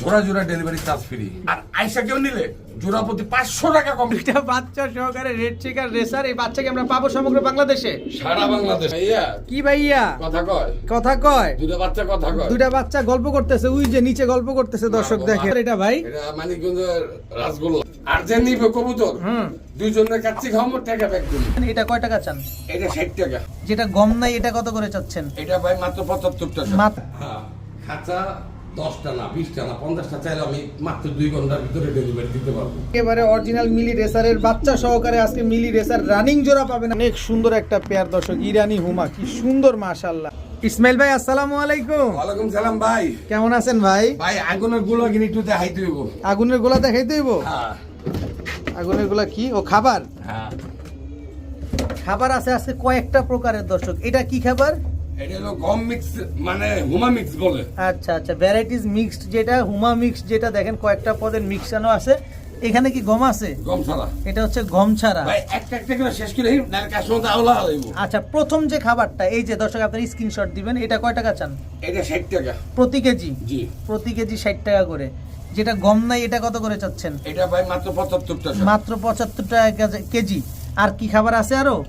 জোড়া জোড়া delivery charge free আর আইসা কেউ নিলে জোড়া প্রতি পাঁচশো টাকা কম। এটা বাচ্চা সহকারে রেড চিকার রেসার এই বাচ্চাকে আমরা পাবো সমগ্র বাংলাদেশে। সারা বাংলাদেশ। ভাইয়া কি ভাইয়া? কথা কয়। কথা কয়? দুটো বাচ্চা কথা কয়। দুটা বাচ্চা গল্প করতেছে ওই যে নিচে গল্প করতেছে দর্শক দেখে। এটা ভাই? এটা মানিকগঞ্জের রাসগোল্লা আর যে নিবে কবুতর হুম। দুইজনের কাছে খাওয়াবো টাকা ব্যাগ দিবি। এটা কয় টাকা চান? এটা ষাট টাকা। যেটা গম নাই এটা কত করে চাচ্ছেন? এটা ভাই মাত্র পঁচাত্তর টাকা। মাত্র হ্যাঁ। খাঁচা দশটা না বিশটা না পঞ্চাশটা চাইলে আমি মাত্র দুই ঘণ্টার ভিতরে ডেলিভারি দিতে পারব। একেবারে অরিজিনাল মিলি রেসারের বাচ্চা সহকারে আজকে মিলি রেসার রানিং জোড়া পাবেন অনেক সুন্দর একটা পেয়ার দর্শক ইরানি হুমা কি সুন্দর মাশাআল্লাহ। ইসমাইল ভাই আসসালামু আলাইকুম। ওয়ালাইকুম সালাম ভাই। কেমন আছেন ভাই? ভাই আগুনেরগুলো কিনে একটু দেখাইতে হইব। আগুনের গোলা দেখাই দেব হ্যাঁ। আগুনের গোলা কি? ও খাবার? হ্যাঁ। খাবার আছে আজকে কয়েকটা প্রকারের দর্শক। এটা কি খাবার? এটা হলো গম মিক্স মানে হুমা মিক্স বলে। আচ্ছা আচ্ছা ভ্যারাইটিস মিক্সড যেটা হুমা যেটা দেখেন কয়েকটা পদের মিক্সানো আছে। এখানে কি গম আছে? গম ছাড়া। এটা হচ্ছে গম ছাড়া। ভাই একটা একটা করে শেষ করে না কাস্টমার আওলা হইব আচ্ছা প্রথম যে খাবারটা এই যে দর্শক আপনার স্ক্রিনশট দিবেন এটা কয় টাকা চান? এটা ষাট টাকা। প্রতি কেজি? জি। প্রতি কেজি ষাট টাকা করে। যেটা গম নাই এটা কত করে চাচ্ছেন? এটা ভাই মাত্র পঁচাত্তর টাকা। মাত্র পঁচাত্তর টাকা কেজি- আর কি খাবার আছে আরও?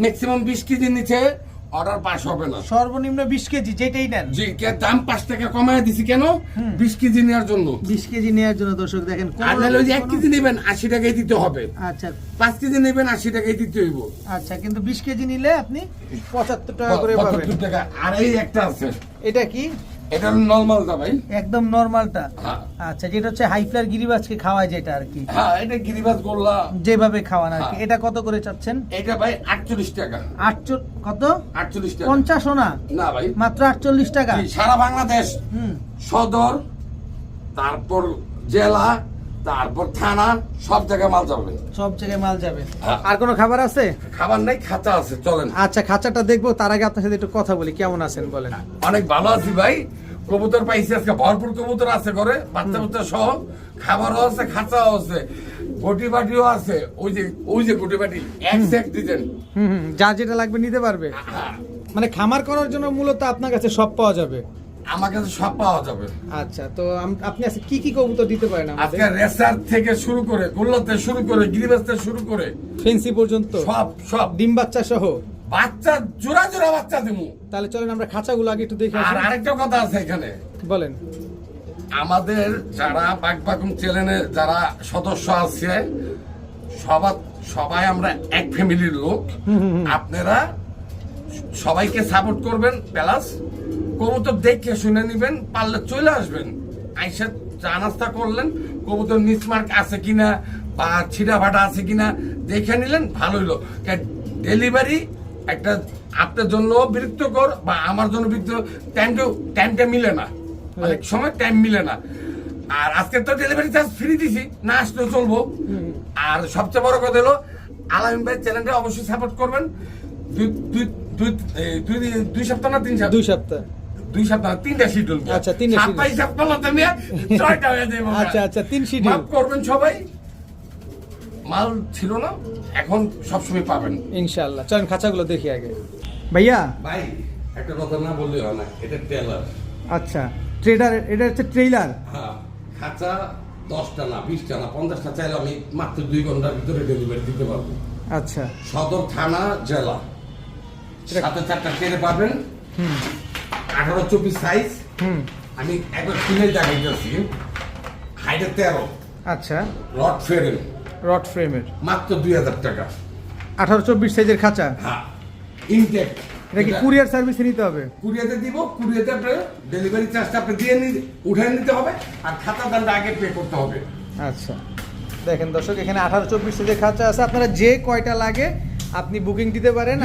ম্যাক্সিমাম বিশ কেজি নিচে অর্ডার পাস হবে না। সর্বনিম্ন বিশ কেজি যেটাই নেন। জি কে দাম 5 টাকা কমায় দিছি কেন? বিশ কেজি নেওয়ার জন্য। বিশ কেজি নেওয়ার জন্য দর্শক দেখেন ওই যে এক কেজি নেবেন আশি টাকায় দিতে হবে। আচ্ছা। পাঁচ কেজি নেবেন আশি টাকায় দিতে হইব। আচ্ছা কিন্তু বিশ কেজি নিলে আপনি পঁচাত্তর টাকা করে পাবেন। পঁচাত্তর টাকা আর এই একটা আছে। এটা কি? এটা নর্মাল দা ভাই। একদম নর্মালটা হ্যাঁ। আচ্ছা যেটা হচ্ছে হাইফ্লার গিরিবাজকে খাওয়ায় যেটা আর কি। হ্যাঁ এটা গিরিবাজ গোল্লা। যেভাবে খাওয়ান আর কি। হ্যাঁ। এটা কত করে চাচ্ছেন? এটা ভাই আটচল্লিশ টাকা। আটচো কত? আটচল্লিশ টাকা। পঞ্চাশও না? না ভাই। মাত্র আটচল্লিশ টাকা। সারা বাংলাদেশ। হুম। সদর তারপর জেলা তারপর থানা সব জায়গায় মাল যাবে। সব জায়গায় মাল যাবে। হ্যাঁ। আর কোনো খাবার আছে? খাবার নাই খাঁচা আছে চলেন। আচ্ছা খাঁচাটা দেখব তার আগে আপনার সাথে একটু কথা বলি কেমন আছেন বলেন? অনেক ভালো আছি ভাই। কবুতর পাইছি আজকে ভরপুর কবুতর আছে ঘরে বাচ্চা বাচ্চা সহ। খাবারও আছে খাঁচাও আছে গটি বাটিও আছে। ওই যে ওই যে গটি বাটি এক দিতেন যা যেটা লাগবে নিতে পারবে। মানে খামার করার জন্য মূলত আপনার কাছে সব পাওয়া যাবে। আমার কাছে সব পাওয়া যাবে। আচ্ছা তো আপনি আজকে কি কি কবুতর দিতে পারেন আজকে আমাদের রেসার থেকে শুরু করে গোল্লাতে শুরু করে গিরিবাস থেকে শুরু করে ফেন্সি পর্যন্ত? সব সব। ডিম বাচ্চা সহ? বাচ্চা জোড়া জোড়া বাচ্চা দিমু তাহলে চলেন আমরা খাঁচাগুলো আগে একটু দেখে আর আরেকটা কথা আছে এখানে। বলেন। আমাদের যারা বাগবাগুম চ্যানেলে যারা সদস্য আছে সবার সবাই আমরা এক ফ্যামিলির লোক। আপনারা সবাইকে সাপোর্ট করবেন প্লাস কবুতর দেখে শুনে নিবেন পারলে চলে আসবেন। আইসা চা নাস্তা করলেন কবুতর নিচমার্ক আছে কিনা বা ছিটা ফাটা আছে কিনা দেখে নিলেন ভালো হইল ডেলিভারি একটা আপনার জন্য বিরক্তকর বা আমার জন্য বিরক্ত টাইমটা টাইমটা মিলে না। অনেক সময় টাইম মিলে না। আর আজকে তো ডেলিভারি চার্জ ফ্রি দিছি না আসলেও চলবো। আর সবচেয়ে বড় কথা হলো আলামিন ভাই চ্যানেলটা অবশ্যই সাপোর্ট করবেন। দুই দুই দুই দুই সপ্তাহ না তিন সপ্তাহ? দুই সপ্তাহ। দুই সপ্তাহ তিনটা শিডিউল আচ্ছা, তিনটা। সাতাইশ সপ্তাহ না ছয়টা হয়ে যাবে আচ্ছা আচ্ছা তিন শিডিউল করবেন সবাই। মাল ছিল না এখন সবসময় পাবেন। ইনশাআল্লাহ। চলেন খাঁচাগুলো দেখি আগে। ভাইয়া? ভাই একটা কথা না বললে হয় না এটা টেলার আচ্ছা ট্রেডার এটা হচ্ছে ট্রেইলার হ্যাঁ খাঁচা দশটা না বিশটা না পঞ্চাশটা চাইলে আমি মাত্র দুই ঘণ্টার ভিতরে ডেলিভারি দিতে পারব। আচ্ছা। সদর থানা জেলা। সাথে চারটা কেড়ে পাবেন। হুম। আঠারো চব্বিশ সাইজ হুম। আমি একবার কিনে দেখাইতেছি। হাইটে তেরো। আচ্ছা। রড ফেরেন রড ফ্রেমের মাত্র দুই হাজার টাকা। আঠারো চব্বিশ সাইজের খাঁচা? হ্যাঁ। ইনটেক এটা কি কুরিয়ার সার্ভিসে নিতে হবে? কুরিয়াতে দিব কুরিয়াতে আপনি ডেলিভারি চার্জটা আপনি দিয়ে নিতে উঠে নিতে হবে আর খাতা দানটা আগে পে করতে হবে। আচ্ছা। দেখেন দর্শক এখানে আঠারো চব্বিশ সাইজের খাঁচা আছে। আপনারা যে কয়টা লাগে আপনি বুকিং দিতে পারেন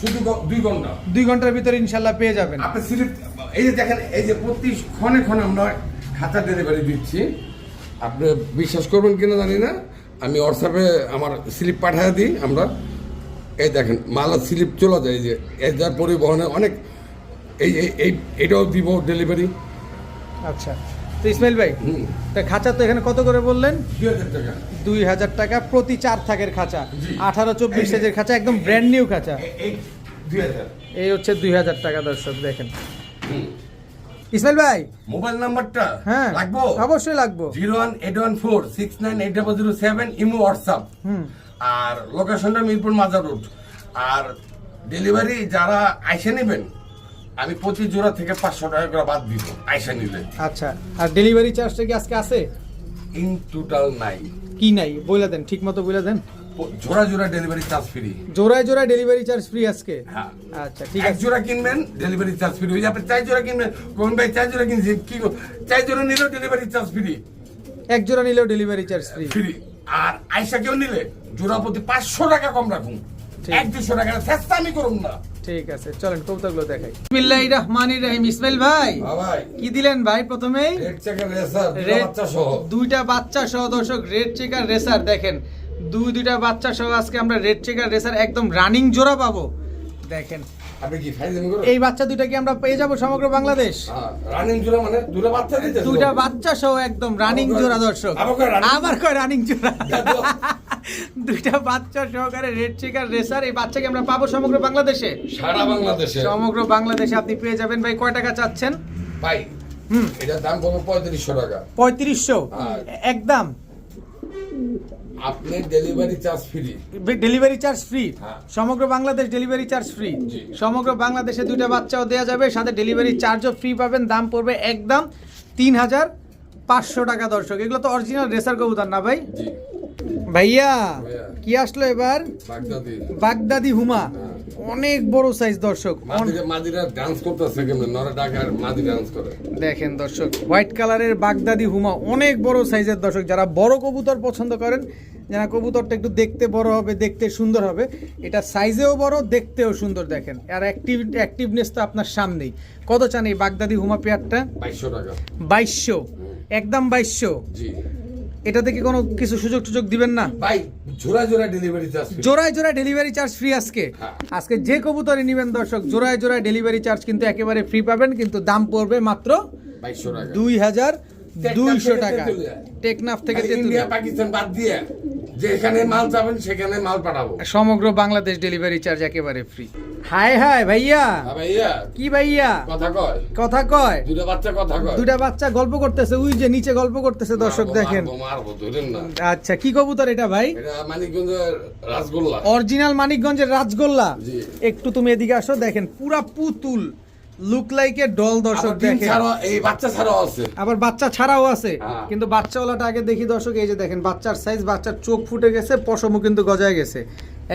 শুধু দুই ঘণ্টা। দুই ঘণ্টার ভিতরে ইনশাল্লাহ পেয়ে যাবেন। আপনি স্লিপ এই যে দেখেন এই যে প্রতি ক্ষণে ক্ষণে আমরা খাতা ডেলিভারি দিচ্ছি। আপনি বিশ্বাস করবেন কিনা জানি না। আমি হোয়াটসঅ্যাপে আমার স্লিপ পাঠিয়ে দিই আমরা। এই দেখেন মালা স্লিপ চলে যায় এই যে এই যার পরিবহনে অনেক এই- এই এটাও দিব ডেলিভারি আচ্ছা। তো ইসমাইল ভাই তা খাঁচা তো এখানে কত করে বললেন? দুই হাজার টাকা। দুই হাজার টাকা প্রতি চার থাকের খাঁচা। আঠারো চব্বিশ সাইজের খাঁচা একদম ব্র্যান্ড নিউ খাঁচা। এই দুই হাজার। এই হচ্ছে দুই হাজার টাকা দর্শক দেখেন। ইসমাইল ভাই? মোবাইল নাম্বারটা হ্যাঁ লাগবো? অবশ্যই লাগবো। Zero one eight one four six nine eight double zero seven imo WhatsApp. হুম। আর লোকেশনটা মিরপুর মাজার রোড। আর ডেলিভারি যারা আইসে নেবেন আমি প্রতি জোড়া থেকে পাঁচশো টাকা করে বাদ দিব আইসা নিলে। আচ্ছা আর ডেলিভারি চার্জটা কি আজকে আছে? ইন টোটাল নাই। কি নাই? বলে দেন ঠিক মতো বলে দেন জোড়া জোড়া ডেলিভারি চার্জ ফ্রি জোড়ায় জোড়ায় ডেলিভারি চার্জ ফ্রি আজকে? হ্যাঁ। আচ্ছা ঠিক এক আছে জোড়া কিনবেন ডেলিভারি চার্জ ফ্রি ওই যে আপনি চার জোড়া কিনবেন কোন ভাই চার জোড়া কিনছি কি? চার জোড়া নিলেও ডেলিভারি চার্জ ফ্রি এক জোড়া নিলেও ডেলিভারি চার্জ ফ্রি ফ্রি আর আইসা কেউ নিলে জোড়া প্রতি পাঁচশো টাকা কম রাখুন। এক দুশো টাকা চেষ্টা আমি করুন না। ঠিক আছে চলেন কবুতরগুলো দেখাই। বিসমিল্লাহির রহমানির রহিম। ইসমাইল ভাই ভাই। কি দিলেন ভাই প্রথমেই? রেড চেকের রেসার বাচ্চা সহ। দুইটা বাচ্চা সহ দর্শক রেড চেকার রেসার দেখেন। দুই দুইটা বাচ্চা সহ আজকে আমরা রেড চেকার রেসার একদম রানিং জোড়া পাবো। দেখেন এই বাচ্চা দুইটা কি আমরা পেয়ে যাব সমগ্র বাংলাদেশ? রানিং জোড়া মানে দুটো বাচ্চা দিতে দুইটা বাচ্চা সহ একদম রানিং জোড়া দর্শক। আবার কয় রানিং? জোড়া। দুইটা বাচ্চা সহকারে রেড চেকার রেসার। এই বাচ্চাকে আমরা পাবো সমগ্র বাংলাদেশে। সারা বাংলাদেশে। সমগ্র বাংলাদেশে আপনি পেয়ে যাবেন ভাই কয় টাকা চাচ্ছেন? ভাই হুম। এটার দাম পড়বে পঁয়ত্রিশশো টাকা। পঁয়ত্রিশশো? হ্যাঁ। একদম আপনি delivery charge free delivery charge free. সমগ্র বাংলাদেশ ডেলিভারি চার্জ ফ্রি সমগ্র বাংলাদেশে দুইটা বাচ্চাও দেওয়া যাবে সাথে ডেলিভারি চার্জও ফ্রি পাবেন। দাম পড়বে একদম তিন হাজার পাঁচশো টাকা দর্শক। এগুলো তো অরিজিনাল রেসার কবুতর না ভাই? ভাইয়া। কি আসলো এবার? বাগদাদি। হুমা। হ্যাঁ। অনেক বড় সাইজ দর্শক। দেখেন দর্শক হোয়াইট কালারের বাগদাদি হুমা অনেক বড় সাইজের দর্শক। যারা বড় কবুতর পছন্দ করেন যারা কবুতরটা একটু দেখতে বড় হবে দেখতে সুন্দর হবে এটা সাইজেও বড় দেখতেও সুন্দর দেখেন। আর অ্যাক্টিভ অ্যাক্টিভনেস তো আপনার সামনেই। কত চান এই বাগদাদি হুমা পেয়ারটা বাইশশো টাকা। বাইশশো। একদম বাইশশো। জি। এটা থেকে কোনো কিছু সুযোগ সুযোগ দিবেন না? ভাই জোড়া জোড়া ডেলিভারি চার্জ জোড়ায় জোড়ায় ডেলিভারি চার্জ ফ্রি আজকে। হ্যাঁ। আজকে যে কবুতরই নেবেন দর্শক জোড়ায় জোড়ায় ডেলিভারি চার্জ কিন্তু একেবারে ফ্রি পাবেন কিন্তু দাম পড়বে মাত্র দুই হাজার দুইশো টাকা। টেকনাফ থেকে মানে ইন্ডিয়া পাকিস্তান বাদ দিয়ে যেখানে মাল চাবেন সেখানে মাল পাঠাবো। সমগ্র বাংলাদেশ ডেলিভারি চার্জ একেবারে ফ্রি হাই হাই ভাইয়া। হ্যাঁ ভাইয়া। কি ভাইয়া? কথা কয়। কথা কয়। দুটো বাচ্চা কথা কয়। দুটা বাচ্চা গল্প করতেছে ওই যে নিচে গল্প করতেছে দর্শক দেখেন। আচ্ছা কি কবুতর এটা ভাই? এটা মানিকগঞ্জের রাসগোল্লা অরিজিনাল মানিকগঞ্জের রাজগোল্লা। একটু তুমি এদিকে আসো দেখেন পুরা পুতুল। লুক লাইক এ ডল দর্শক দেখেন। এই বাচ্চা ছাড়াও আছে। আবার বাচ্চা ছাড়াও আছে। হ্যাঁ। কিন্তু বাচ্চাওয়ালাটা আগে দেখি দর্শক এই যে দেখেন বাচ্চার সাইজ বাচ্চার চোখ ফুটে গেছে পশমও কিন্তু গজায় গেছে।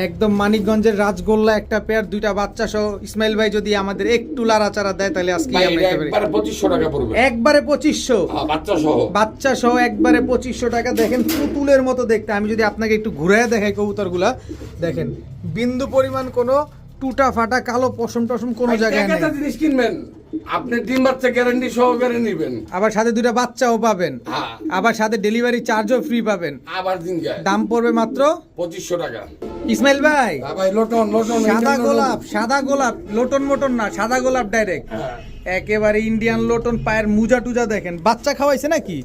একদম মানিকগঞ্জের রাজগোল্লা একটা পেয়ার দুইটা বাচ্চা সহ ইসমাইল ভাই যদি আমাদের একটু লাড়াচাড়া দেয় তাহলে আজকে। একবারে পঁচিশশো টাকা পড়বে। একবারে পঁচিশশো। হ্যাঁ, বাচ্চা সহ বাচ্চা সহ একবারে পঁচিশশো টাকা। দেখেন পুতুলের মতো দেখতে। আমি যদি আপনাকে একটু ঘুরে দেখাই কবুতরগুলা। দেখেন বিন্দু পরিমাণ কোনো টুটা ফাটা কালো পশম টসম কোনো জায়গায় নেই। জিনিস কিনবেন। আপনি ডিম বাচ্চা গ্যারান্টি সহকারে নিবেন। আবার সাথে দুইটা বাচ্চাও পাবেন। হ্যাঁ। আবার সাথে ডেলিভারি চার্জও ফ্রি পাবেন। আবার দিন যায়। দাম পড়বে মাত্র পঁচিশশো টাকা। ইসমাইল ভাই হ্যাঁ ভাই লোটন লোটন সাদা গোলাপ সাদা গোলাপ লোটন মোটন না সাদা গোলাপ ডাইরেক্ট হ্যাঁ। একেবারে ইন্ডিয়ান লোটন পায়ের মুজা টুজা দেখেন। বাচ্চা খাওয়াইছে নাকি?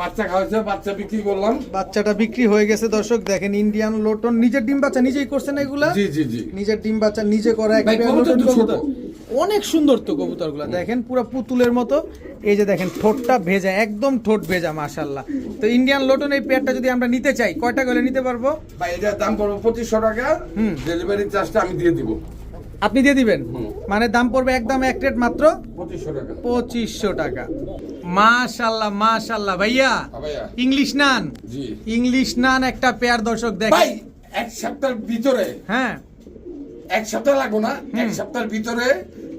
বাচ্চা খাওয়াচ্ছে বাচ্চা বিক্রি করলাম। বাচ্চাটা বিক্রি হয়ে গেছে দর্শক দেখেন ইন্ডিয়ান লোটন। নিজের ডিম বাচ্চা নিজেই করছেন এগুলা? জি জি জি। নিজের ডিম বাচ্চা নিজে করা এক ভাই, পেয়ার কবুতর নতুন তো ছোট। অনেক সুন্দর তো কবুতরগুলো। দেখেন পুরো পুতুলের মতো। এই যে দেখেন ঠোঁটটা ভেজা একদম ঠোঁট ভেজা মাশাল্লাহ তো ইন্ডিয়ান লোটন এই পেয়ারটা যদি আমরা নিতে চাই কয়টা করে নিতে পারব? ভাই এটার দাম পড়বে পঁচিশশো টাকা। হুম। ডেলিভারি চার্জটা আমি দিয়ে দিব। আপনি দিয়ে দিবেন? মানে দাম পড়বে একদম এক রেট মাত্র? পঁচিশশো টাকা। মাশাল্লাহ মাশাল্লাহ ভাইয়া হ্যাঁ ইংলিশ নান? ইংলিশ নান একটা পেয়ার দর্শক দেখেন। এক সপ্তাহের ভিতরে হ্যাঁ। এক সপ্তাহ লাগবো না এক সপ্তাহের ভিতরে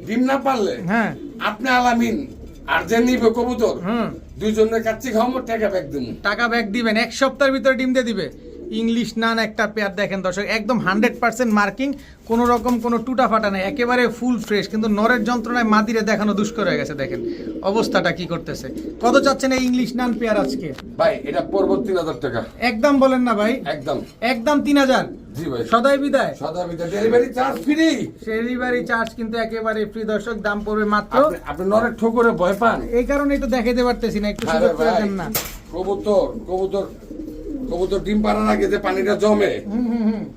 ডিম না পারলে হ্যাঁ। আপনি আলামিন আর যে নিবে কবুতর হুম। দুইজনের কাছে খাওয়াবো টাকা ব্যাগ দেবো টাকা ব্যাক দিবেন এক সপ্তাহের ভিতরে ডিম দিয়ে দিবে। ইংলিশ নান একটা পেয়ার দেখেন দর্শক একদম হান্ড্রেড পার্সেন্ট মার্কিং কোনো রকম কোনো টুটা ফাটা নেই একেবারে ফুল ফ্রেশ কিন্তু নরের যন্ত্রণায় মাদিরে দেখানো দুষ্কর হয়ে গেছে দেখেন অবস্থাটা কি করতেছে। কত চাচ্ছেন এই ইংলিশ নান পেয়ার আজকে? ভাই এটা পড়ব তিন হাজার টাকা। একদম বলেন না ভাই। একদম। একদম তিন হাজার? সদাই বিদায়। Delivery charge free delivery charge কিন্তু একেবারে ফ্রি দর্শক দাম পড়বে মাত্র আপনি- আপনি নরের ঠোকরে ভয় পান। এই কারণেই তো দেখাইতে পারতেছি না একটু আরে সুযোগ করে দেন না। কবুতর কবুতর কবুতর ডিম পাড়ার আগে যে পানিটা জমে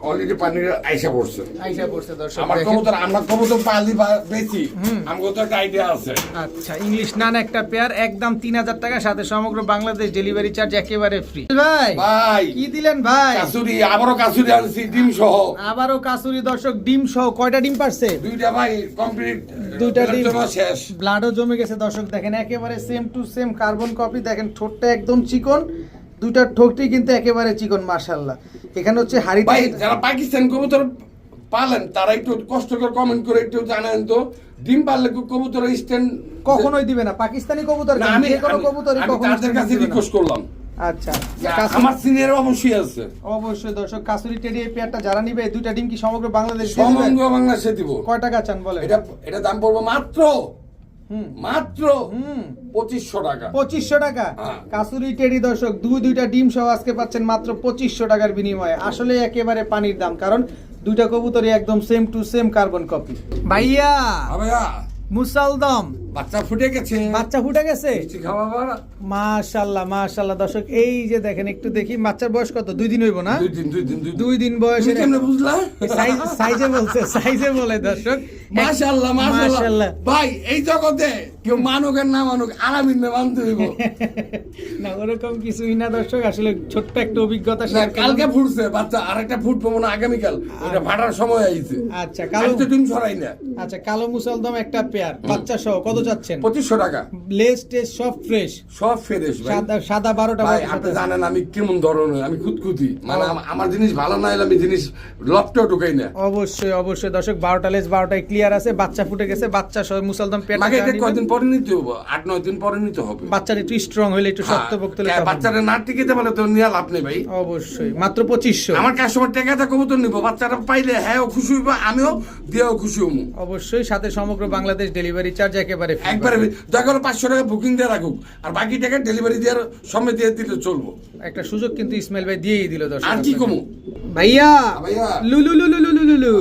অলরেডি পানিটা আইসা পড়ছে। আইসা পড়ছে দর্শক আমার কবুতর আমরা কবুতর পালি বেশি। আমাকে তো একটা আইডিয়া আছে। আচ্ছা ইংলিশ নান একটা পেয়ার একদম তিন হাজার টাকা সাথে সমগ্র বাংলাদেশ ডেলিভারি চার্জ একেবারে ফ্রি ভাই ভাই কি দিলেন ভাই? কাসুরি আবারও কাসুরি আনছি ডিম সহ। আবারও কাসুরি দর্শক ডিম সহ কয়টা ডিম পারছে? দুইটা ভাই কমপ্লিট দুইটা ডিম। শেষ। ব্লাডও জমে গেছে দর্শক দেখেন একেবারে same to same carbon copy দেখেন ঠোঁটটা একদম চিকন। দুইটা ঠোঁটই কিন্তু একেবারে চিকন মাশাল্লাহ এখানে হচ্ছে ভাই যারা পাকিস্তান কবুতর পালেন তারা একটু কষ্ট করে কমেন্ট করে একটু জানান তো। ডিম পারলে কবুতর স্ট্যান্ড কখনোই দিবে না। পাকিস্তানি কবুতর আমি কোনো কবুতরই কখনো তাদের কাছে রিকোয়েস্ট করলাম। আচ্ছা আমার সিনিয়র অবশ্যই আছে। অবশ্যই দর্শক কাসুরি টেডি এই পেয়ারটা যারা নিবে দুইটা ডিম কি সমগ্র বাংলাদেশ? সমঙ্গ বাংলাদেশে দিব। কয় টাকা চান বলেন? এটা এটা দাম পড়ব মাত্র মাত্র পঁচিশশো টাকা। পঁচিশশো টাকা। হ্যাঁ। কাসুরি টেডি দর্শক দুই দুইটা ডিম সহ আজকে পাচ্ছেন মাত্র পঁচিশশো টাকার বিনিময়ে। আসলে একেবারে পানির দাম কারণ দুইটা কবুতরই একদম same to same carbon copy ভাইয়া আ ভাইয়া। মুসালদম। বাচ্চা ফুটে গেছে। বাচ্চা ফুটে গেছে? মাশাল্লাহ মাশাল্লাহ। দর্শক এই যে দেখেন একটু দেখি বাচ্চার বয়স কত? দুই দিন হইব না? দুই দিন দুই দিন দুই দিন। তুমি বয়সের কেমনে বুঝলা? সাইজ সাইজে বলছে সাইজে বলে দর্শক। মাশাআল্লাহ। মাশাআল্লাহ ভাই এই জগতে কেউ মানুক আর না মানুক আলামিন না মানতে হইব। না ওরকম কিছুই না দর্শক। আসলে ছোট্ট একটা অভিজ্ঞতা করলাম। কালকে ফুটছে বাচ্চা আরেকটা ফুট পাবো না আগামীকাল। ওটা ফাটার সময় আইছে। আচ্ছা কালো তো ডিম ছড়াই না। আচ্ছা কালো মুসলদম একটা পেয়ার বাচ্চা সহ কত পঁচিশশো টাকা। লেস টেস সব ফ্রেশ। সব ভাই। সাদা সাদা বারোটা ভাই বাচ্চা আপনি জানেন আমি কেমন ধরনের আমি খুঁতখুতি। মানে আমার জিনিস ভালো না হলে আমি জিনিস ঢুকাই না। অবশ্যই অবশ্যই। দর্শক বারোটা লেস বারোটায় ক্লিয়ার আছে। বাচ্চা ফুটে গেছে বাচ্চা সহ মুসলদম মাকে এটা কয়দিন পরে নিতে হবে? আট নয় দিন পরে নিতে হবে। বাচ্চাটা একটু স্ট্রং হলে একটু শক্ত হ্যাঁ, পোক্ত হলে বাচ্চাটা না টিকিতে পারলে তো নিয়ে লাভ নেই ভাই। অবশ্যই। মাত্র পঁচিশশো। আমার কাস্টমার টেকাতে কবুতর নিবো? বাচ্চাটা পাইলে হ্যাঁ ও খুশি হইব আমিও দিয়েও খুশি হব অবশ্যই। সাথে সমগ্র বাংলাদেশ ডেলিভারি চার্জ একেবারে free একবারে পাবেন। দরকার পাঁচশো টাকা বুকিং দিয়ে রাখুক। আর বাকি টাকা ডেলিভারি দেওয়ার সময় দিয়ে দিলে চলবো। একটা সুযোগ কিন্তু ইসমাইল ভাই দিয়েই দিল দর্শক আর কি কমু? ভাইয়া ভাইয়া। লুলু লুলু লুলু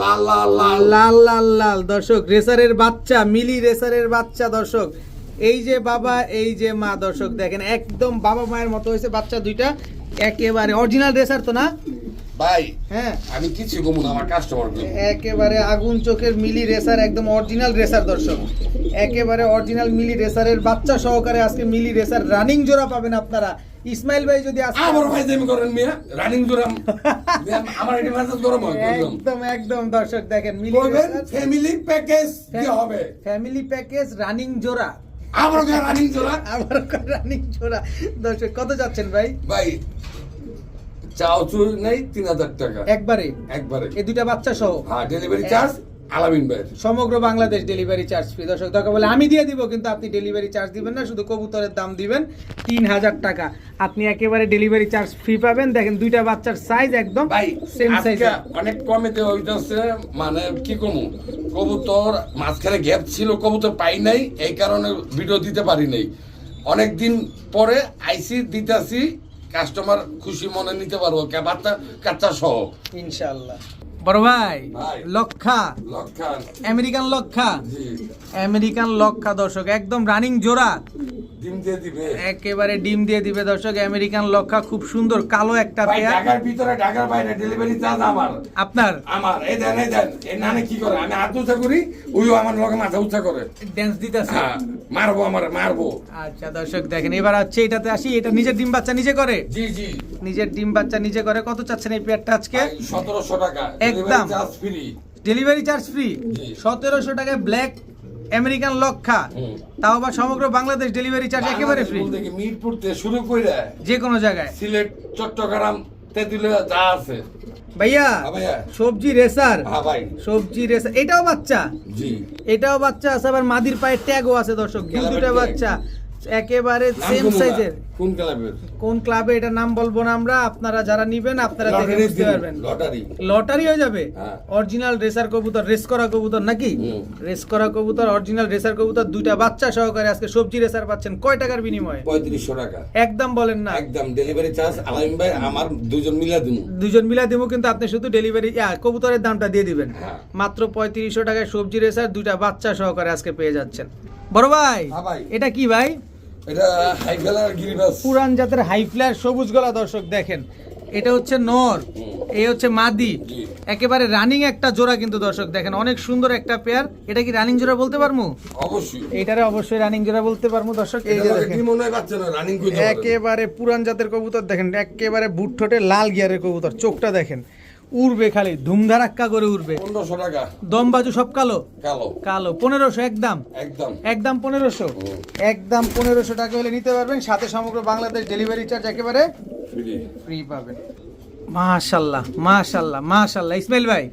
লাল লাল। লাল লাল লাল লাল। দর্শক রেসারের বাচ্চা মিলি রেসারের বাচ্চা দর্শক। এই যে বাবা এই যে মা দর্শক দেখেন একদম বাবা মায়ের মতো হয়েছে বাচ্চা দুইটা। একেবারে অরিজিনাল রেসার তো না? ভাই হ্যাঁ। আমি কিছু কমু না আমার কাস্টমার একেবারে আগুন চোখের মিলি রেসার একদম অরিজিনাল রেসার দর্শক। একেবারে অরিজিনাল মিলি রেসারের বাচ্চা সহকারে আজকে মিলি রেসার রানিং জোড়া পাবেন আপনারা। ইসমাইল ভাই যদি আমার ভাই দেমি করেন মিয়া। রানিং জোরাম আমার এটা মেসেজ গরম হয় একদম একদম দর্শক দেখেন মিলি ফ্যামিলি প্যাকেজ কি হবে? ফ্যামিলি প্যাকেজ রানিং জোড়া। আমার রানিং জোরা আবার রানিং জোড়া। দর্শক কত যাচ্ছেন ভাই? ভাই চাও চুর নেই তিন হাজার টাকা। একবারে? একবারে। এই দুইটা বাচ্চা সহ? হ্যাঁ ডেলিভারি চার্জ আলামিন ভাই সমগ্র বাংলাদেশ ডেলিভারি চার্জ ফ্রি দর্শক দরকার বলে আমি দিয়ে দিব কিন্তু আপনি ডেলিভারি চার্জ দিবেন না শুধু কবুতরের দাম দিবেন তিন হাজার টাকা। আপনি একেবারে ডেলিভারি চার্জ ফ্রি পাবেন। দেখেন দুইটা বাচ্চার সাইজ একদম সেম সাইজ অনেক কমেতে হইতাছে মানে কি কমু? কবুতর মাঝখানে গ্যাপ ছিল কবুতর পাই নাই এই কারণে ভিডিও দিতে পারি নাই। অনেক দিন পরে আইসি দিতাছি কাস্টমার খুশি মনে নিতে পারব ক্যাপারটা বাচ্চা কাচ্চা সহ। ইনশাআল্লাহ। বড় ভাই। লক্ষা। আমেরিকান লক্ষা। জি। আমেরিকান লক্ষা দর্শক একদম রানিং জোড়া। ডিম দিয়ে দিবে। একেবারে ডিম দিয়ে দিবে দর্শক আমেরিকান লক্ষা খুব সুন্দর কালো একটা পেয়ার। ঢাকার ভিতরে ঢাকার বাইরে ডেলিভারি চার্জ আমার। আপনার? আমার এই দেন এই দেন। এই নানে কি করে? আমি হাত উঁচা করি ওইও আমার লগে মাথা উঁচা করে। ড্যান্স দিতেছে? মারবো আমার মারবো। আচ্ছা দর্শক দেখেন এবার হচ্ছে এটাতে আসি। এটা নিজের ডিম বাচ্চা নিজে করে? জি জি। নিজের ডিম বাচ্চা নিজে করে। কত চাচ্ছেন এই পেয়ারটা আজকে? সতেরোশো টাকা। একদম। Charge free delivery charge free. সতেরোশো টাকায় ব্ল্যাক আমেরিকান লক্ষা। তাও আবার সমগ্র বাংলাদেশ ডেলিভারি চার্জ একেবারে ফ্রি মিরপুর থেকে শুরু করে যে কোনো জায়গায়। সিলেট চট্টগ্রাম তেঁতুলিয়া যা আছে। ভাইয়া হ্যাঁ সবজি রেসার। হ্যাঁ সবজি রেসার। এটাও বাচ্চা। জি। এটাও বাচ্চা আছে আবার মাদির পায়ে ট্যাগও আছে দর্শক। দুটো বাচ্চা। একেবারে সেম সাইজের কোন কোন ক্লাবে এটা নাম বলব না আমরা? আপনারা যারা নিবেন আপনারা দেখে বুঝতে পারবেন। লটারি লটারি হয়ে যাবে? হ্যাঁ। অরিজিনাল রেসার কবুতর রেস করা কবুতর নাকি? রেস করা কবুতর অরিজিনাল রেসার কবুতর দুইটা বাচ্চা সহকারে আজকে সবজি রেসার পাচ্ছেন। কয় টাকার বিনিময়ে? পঁয়ত্রিশশো টাকা। একদম বলেন না। একদম ডেলিভারি চার্জ আলামিন ভাই আমার দুজন মিলা দিন দুজন মিলা দেবো কিন্তু আপনি শুধু ডেলিভারি কবুতরের দামটা দিয়ে দিবেন। হ্যাঁ। মাত্র পঁয়ত্রিশশো টাকায় সবজি রেসার দুইটা বাচ্চা সহকারে আজকে পেয়ে যাচ্ছেন। বড় ভাই হ্যাঁ এটা কি ভাই? এটা হাই গিরিবাস। পুরান জাতের হাই ফ্লায়ার সবুজ গলা দর্শক দেখেন। এটা হচ্ছে নর এই হচ্ছে মাদি। একেবারে রানিং একটা জোড়া কিন্তু দর্শক দেখেন অনেক সুন্দর একটা পেয়ার এটা কি রানিং জোড়া বলতে পারব অবশ্যই। এইটারে অবশ্যই রানিং জোড়া বলতে পারব দর্শক এই যে দেখেন। কি একেবারে পুরান জাতের কবুতর দেখেন একেবারে বুট লাল গিয়ারের কবুতর চোখটা দেখেন। উড়বে খালি ধুমধারাক্কা করে উড়বে। পনেরোশো টাকা। দম বাজু সব কালো? কালো। কালো পনেরোশো একদম? একদম। একদম পনেরোশো। একদম পনেরোশো টাকা হলে নিতে পারবেন সাথে সমগ্র বাংলাদেশ ডেলিভারি চার্জ একেবারে ফ্রি ফ্রি পাবেন। মাশাল্লাহ মাশাল্লাহ মাশাল্লাহ ইসমাইল ভাই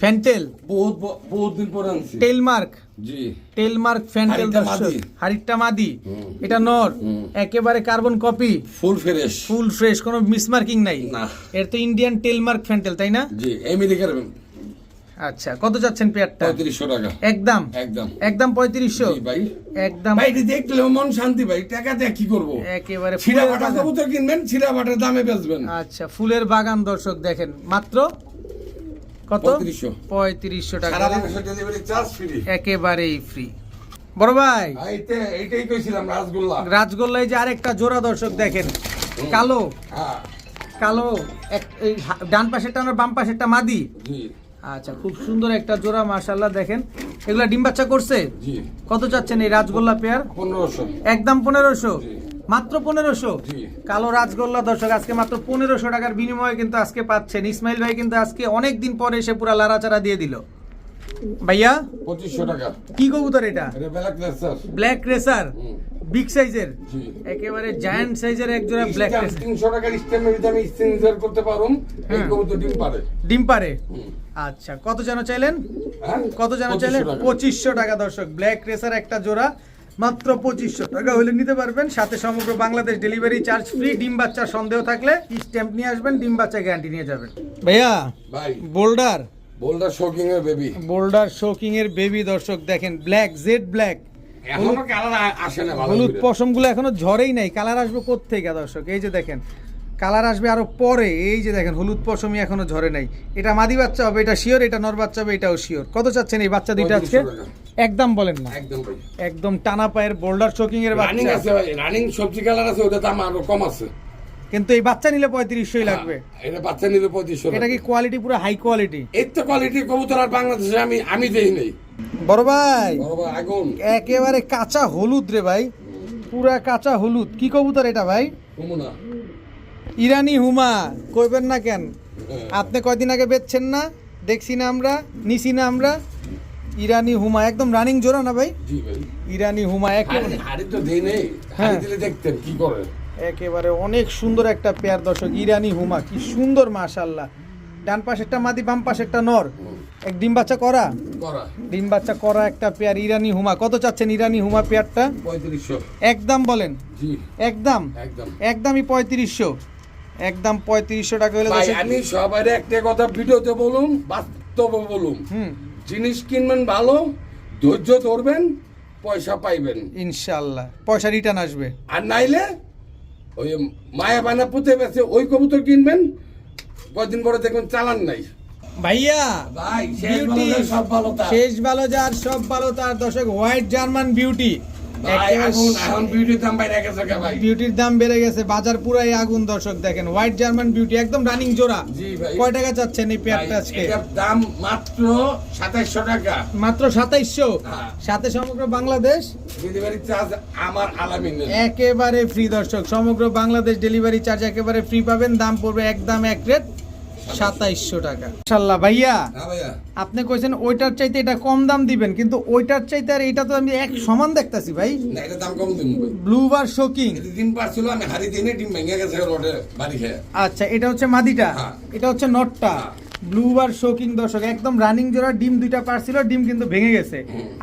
ফ্যান্টেল বহুত বহুত দিন পরে আনছি। টেলমার্ক জি। টেলমার্ক ফ্যান্টেল দর্শক মাদি। মাদি। এটা নর। একেবারে carbon copy. Full fresh. Full fresh কোনো মিসমার্কিং নাই। না। এর তো ইন্ডিয়ান টেলমার্ক ফ্যান্টেল তাই না? জি আমেরিকার আচ্ছা কত যাচ্ছেন পেয়ারটা? পঁয়ত্রিশশো টাকা। একদম? একদম। একদম পঁয়ত্রিশশো? জি ভাই। একদম। ভাই এটা দেখলেও মন শান্তি ভাই। টাকা দিয়ে কি করব? একেবারে ছিড়া বাটা। কবুতর কিনবেন ছিড়া বাটার দামে বেচবেন। আচ্ছা ফুলের বাগান দর্শক দেখেন। মাত্র কত? পঁয়ত্রিশশো। পঁয়ত্রিশশো টাকা। সারা বাংলাদেশের ডেলিভারি চার্জ ফ্রি একেবারেই ফ্রি বড় ভাই। এইটা এইটাই কইছিলাম রাসগোল্লা রাজগোল্লায় যে আরেকটা জোড়া দর্শক দেখেন। কালো। হ্যাঁ। কালো। এক ডান পাশেরটা না বাম পাশেরটা মাদি? জি। আচ্ছা খুব সুন্দর একটা জোড়া মাশাল্লাহ দেখেন। এগুলা ডিম বাচ্চা করছে? কত চাচ্ছেন এই রাজগোল্লা পেয়ার? পনেরোশো। একদম পনেরোশো? মাত্র পনেরোশো? কালো রাজগোল্লা দর্শক আজকে মাত্র পনেরোশো টাকার বিনিময়ে কিন্তু আজকে পাচ্ছেন ইসমাইল ভাই কিন্তু আজকে অনেক দিন পরে এসে পুরা লাড়াচাড়া দিয়ে দিল। ভাইয়া? পঁচিশশো টাকা। কি কবুতর এটা? এটা black racer black racer big সাইজের একেবারে জায়ান্ট সাইজের এক জোড়া ব্ল্যাক রেসার তিনশো টাকার স্ট্যাম্পের ভিতরে আমি স্টেঞ্জার করতে পারুম। এই হ্যাঁ। কবুতর ডিম পারে ডিম পারে আচ্ছা কত যেন চাইলেন? হ্যাঁ? কত যেন চাইলেন? 2500 টাকা। পঁচিশশো টাকা দর্শক। ব্ল্যাক রেসার একটা জোড়া মাত্র পঁচিশশো টাকা হলে নিতে পারবেন। সাথে সমগ্র বাংলাদেশ ডেলিভারি চার্জ ফ্রি ডিম বাচ্চার সন্দেহ থাকলে স্ট্যাম্প নিয়ে আসবেন ডিম বাচ্চা গ্যারান্টি নিয়ে যাবেন। ভাইয়া ভাই। বোল্ডার বোল্ডার শোকিং এর বেবি বোল্ডার শোকিং এর বেবি দর্শক দেখেন ব্ল্যাক জেড ব্ল্যাক এখনও কালার আসে না ভালো হলুদ। পশমগুলো এখনও ঝরেই নাই কালার আসবে কোত্থেকে দর্শক? এই যে দেখেন কালার আসবে আরও পরে এই যে দেখেন হলুদ পশমই এখনও ঝরে নাই। এটা মাদি বাচ্চা হবে এটা শিওর এটা নর বাচ্চা হবে এটাও শিওর। কত চাচ্ছেন এই বাচ্চা দুইটা আজকে? একদম বলেন না। একদম একদম টানা পায়ের বোল্ডার শোকিং এর রানিং বাচ্চা। আছে রানিং সবজি কালার আছে ওটা দাম আরও কম আছে। কিন্তু এই বাচ্চা নিলে পঁয়ত্রিশশোই লাগবে। হ্যাঁ, এটা বাচ্চা নিলে পঁয়ত্রিশশো এটা কি কোয়ালিটি পুরো হাই কোয়ালিটি এর তো কোয়ালিটি কবুতর আর বাংলাদেশে আমি আমি দেই নেই। বড় ভাই আগুন। একেবারে কাঁচা হলুদ রে ভাই। পুরা কাঁচা হলুদ। কি কবুতর এটা ভাই? কমুনা ইরানি হুমা। কইবেন না কেন? হ্যাঁ। আপনি কয়দিন আগে বেচছেন না? দেখছি না আমরা নিছি না আমরা। ইরানি হুমা একদম রানিং জোড়া না ভাই? ইরানি হুমা একেবারে তো দেই নেই। হ্যাঁ। দিলে দেখতেন কি করে? একেবারে অনেক সুন্দর একটা পেয়ার দর্শক ইরানি হুমা কি সুন্দর মাশাল্লাহ ডান পাশেরটা মাদি বাম পাশেরটা নর। এক ডিম বাচ্চা করা? করা। ডিম বাচ্চা করা একটা পেয়ার ইরানি হুমা। কত চাচ্ছেন ইরানি হুমা পেয়ারটা? পঁয়ত্রিশশো। একদম বলেন। একদম? একদম। একদমই পঁয়ত্রিশশো। একদম পঁয়ত্রিশশো টাকা হলে আমি সবার একটা কথা ভিডিওতে বলুন বাস্তবে বলুন। হুম। জিনিস কিনবেন ভালো ধৈর্য ধরবেন পয়সা পাইবেন। ইনশাল্লাহ পয়সা রিটার্ন আসবে। আর নাইলে ওই মায়া বানা পুঁতে বেছে ওই কবুতর কিনবেন? কদিন পরে দেখবেন চালান নাই। ভাইয়া ভাই শেষ ভালো সব ভালো তার। শেষ ভালো যার সব ভালো তার। দর্শক হোয়াইট জার্মান বিউটি বিউটির দাম বাইরে গেছে গা ভাই। বিউটির দাম বেড়ে গেছে বাজার পুরাই আগুন দর্শক দেখেন। হোয়াইট জার্মান বিউটি একদম রানিং জোড়া। জি কয় টাকা চাচ্ছেন এই পেয়ারটা আজকে? দাম মাত্র সাতাইশশো টাকা। মাত্র সাতাইশশো? হ্যাঁ। সাথে সমগ্র বাংলাদেশ? ডেলিভারি চার্জ আমার আলামিন একেবারে ফ্রি দর্শক। সমগ্র বাংলাদেশ ডেলিভারি চার্জ একেবারে ফ্রি পাবেন। দাম পড়বে একদম এক রেট সাতাইশশো টাকা। ইনশাল্লাহ ভাইয়া হ্যাঁ আপনি কইছেন ওইটার চাইতে এটা কম দাম দিবেন কিন্তু ওইটার চাইতে আর এটা তো আমি এক সমান দেখতাছি ভাই। না এটা দাম কম দিন ব্লু বার শোকিং ডিম পারছিল আমি হারি দিনে ডিম ভেঙে গেছে রোডে বাড়ি খেয়ে। আচ্ছা এটা হচ্ছে মাদিটা? হ্যাঁ। এটা হচ্ছে নটটা? হ্যাঁ। ব্লু বার শোকিং দর্শক একদম রানিং জোড়া ডিম দুইটা পারছিল ডিম কিন্তু ভেঙে গেছে।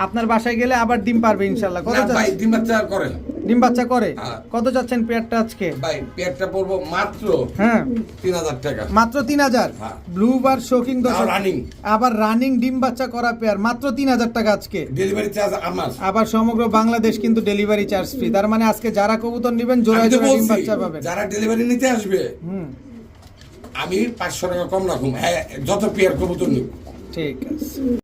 আপনার বাসায় গেলে আবার ডিম পারবে ইনশাল্লাহ কত ভাই ডিম বাচ্চা আর করে। ডিম বাচ্চা করে? হ্যাঁ। কত যাচ্ছেন পেয়ারটা আজকে? ভাই পেয়ারটা পড়ব মাত্র হ্যাঁ। তিন হাজার টাকা। মাত্র তিন হাজার? হ্যাঁ। ব্লু বার শোকিং রানিং আবার রানিং ডিম বাচ্চা করা পেয়ার মাত্র তিন হাজার টাকা আজকে। ডেলিভারি চার্জ আমার। আবার সমগ্র বাংলাদেশ কিন্তু ডেলিভারি চার্জ ফ্রি তার মানে আজকে যারা কবুতর নেবেন জোড়ায় জোড়ায় ডিম বাচ্চা পাবেন। যারা ডেলিভারি নিতে আসবে হুম। আমি পাঁচশো টাকা কম রাখুম। হ্যাঁ যত পেয়ার কবুতর নিব। ঠিক আছে।